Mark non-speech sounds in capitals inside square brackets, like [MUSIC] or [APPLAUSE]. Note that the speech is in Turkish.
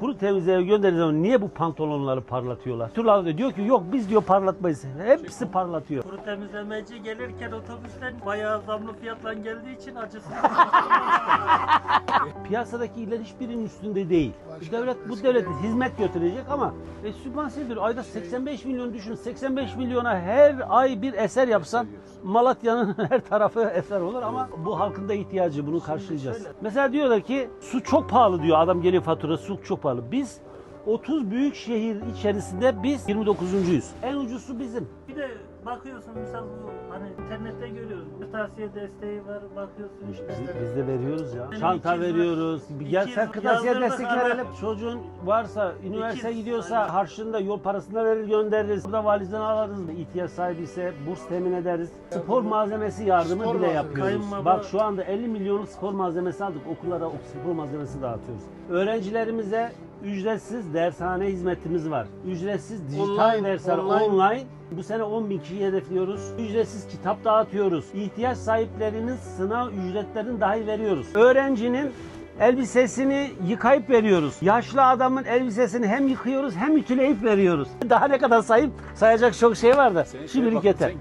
Kuru temizliğe gönderdiği zaman niye bu pantolonları parlatıyorlar? Turlar da diyor ki yok biz diyor parlatmayız. Hepsi parlatıyor. Kuru temizlemeci gelirken otobüsten bayağı zamlı fiyatla geldiği için acısı. [LAUGHS] Piyasadaki iller hiçbirinin üstünde değil. Bu devlet bu devlet hizmet götürecek ama e, sübvanse ediyor. Ayda 85 milyon düşün. 85 milyona her ay bir eser yapsan Malatya'nın [LAUGHS] her tarafı eser olur ama bu halkın da ihtiyacı bunu karşılayacağız. Mesela diyorlar ki su çok pahalı diyor. Adam geliyor fatura su çok pahalı. Biz 30 büyük şehir içerisinde biz 29.yüz. En ucuzu bizim. bir de bakıyorsun misal bu hani internette görüyoruz. Kırtasiye desteği var bakıyorsun işte. Biz, biz de veriyoruz ya. Benim Çanta veriyoruz. Bir Gel sen kırtasiye destek verelim. Çocuğun varsa, üniversite gidiyorsa aynen. harçlığında yol parasını verir göndeririz. Burada valizden alırız. İhtiyaç sahibi ise burs temin ederiz. Spor malzemesi yardımı Spor bile malzemesi. yapıyoruz. Kayınbaba- Bak şu anda 50 milyonluk spor malzemesi aldık. Okullara spor malzemesi dağıtıyoruz. Öğrencilerimize ücretsiz dershane hizmetimiz var. Ücretsiz dijital Online, dersler online. online. Bu sene 10 bin kişiyi hedefliyoruz. Ücretsiz kitap dağıtıyoruz. İhtiyaç sahiplerinin sınav ücretlerini dahi veriyoruz. Öğrencinin elbisesini yıkayıp veriyoruz. Yaşlı adamın elbisesini hem yıkıyoruz hem ütüleyip veriyoruz. Daha ne kadar sayıp sayacak çok şey var da. Şimdilik yeter.